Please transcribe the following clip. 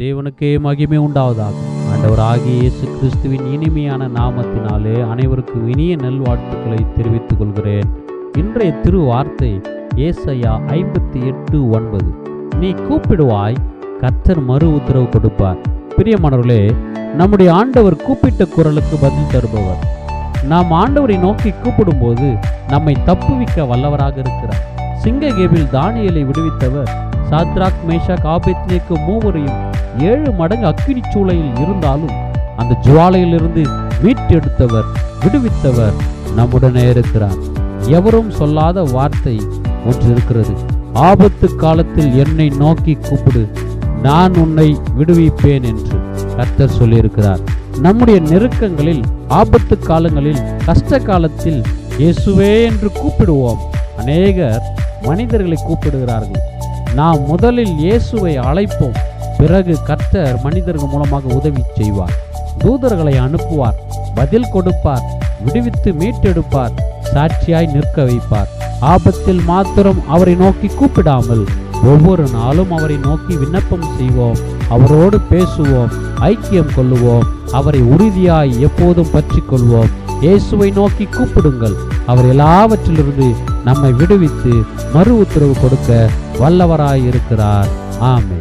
தேவனுக்கே மகிமை உண்டாவதாக. ஆண்டவராகிய இயேசு கிறிஸ்துவின் இனிமையான நாமத்தினாலே அனைவருக்கும் இனிய நல்வாழ்த்துக்களை தெரிவித்துக் கொள்கிறேன் இன்றைய திரு வார்த்தை ஏசையா ஐம்பத்தி எட்டு ஒன்பது. நீ கூப்பிடுவாய் கர்த்தர் மறு உத்தரவு கொடுப்பார். பிரியமானவர்களே நம்முடைய ஆண்டவர் கூப்பிட்ட குரலுக்கு பதில் தருபவர். நாம் ஆண்டவரை நோக்கி கூப்பிடும்போது நம்மை தப்புவிக்க வல்லவராக இருக்கிறார். சிங்ககேபில் தானியலை விடுவித்தவர் சாத்ராக் மேஷாக் ஆபித்னேக்கு மூவரையும் ஏழு மடங்கு அக்கினி சூளையில் இருந்தாலும் அந்த ஜுவாலையிலிருந்து மீட்டெடுத்தவர் விடுவித்தவர் நம்முடனே இருக்கிறார். எவரும் சொல்லாத வார்த்தை ஒன்று இருக்கிறது ஆபத்து காலத்தில் என்னை நோக்கி கூப்பிடு நான் உன்னை விடுவிப்பேன் என்று கர்த்தர் சொல்லியிருக்கிறார். நம்முடைய நெருக்கங்களில் ஆபத்து காலங்களில் கஷ்ட காலத்தில் இயேசுவே என்று கூப்பிடுவோம். அநேகர் மனிதர்களை கூப்பிடுகிறார்கள். நாம் முதலில் இயேசுவை அழைப்போம். பிறகு கர்த்தர் மனிதர்கள் மூலமாக உதவி செய்வார். தூதர்களை அனுப்புவார் பதில் கொடுப்பார் விடுவித்து மீட்டெடுப்பார் சாட்சியாய் நிற்க வைப்பார். ஆபத்தில் மாத்திரம் அவரை நோக்கி கூப்பிடாமல் ஒவ்வொரு நாளும் அவரை நோக்கி விண்ணப்பம் செய்வோம் அவரோடு பேசுவோம் ஐக்கியம் கொள்ளுவோம் அவரை உறுதியாய் எப்போதும் பற்றி கொள்வோம் இயேசுவை நோக்கி கூப்பிடுங்கள். அவர் எல்லாவற்றிலிருந்து நம்மை விடுவித்து மறு உத்தரவு கொடுக்க வல்லவராய் இருக்கிறார் ஆமே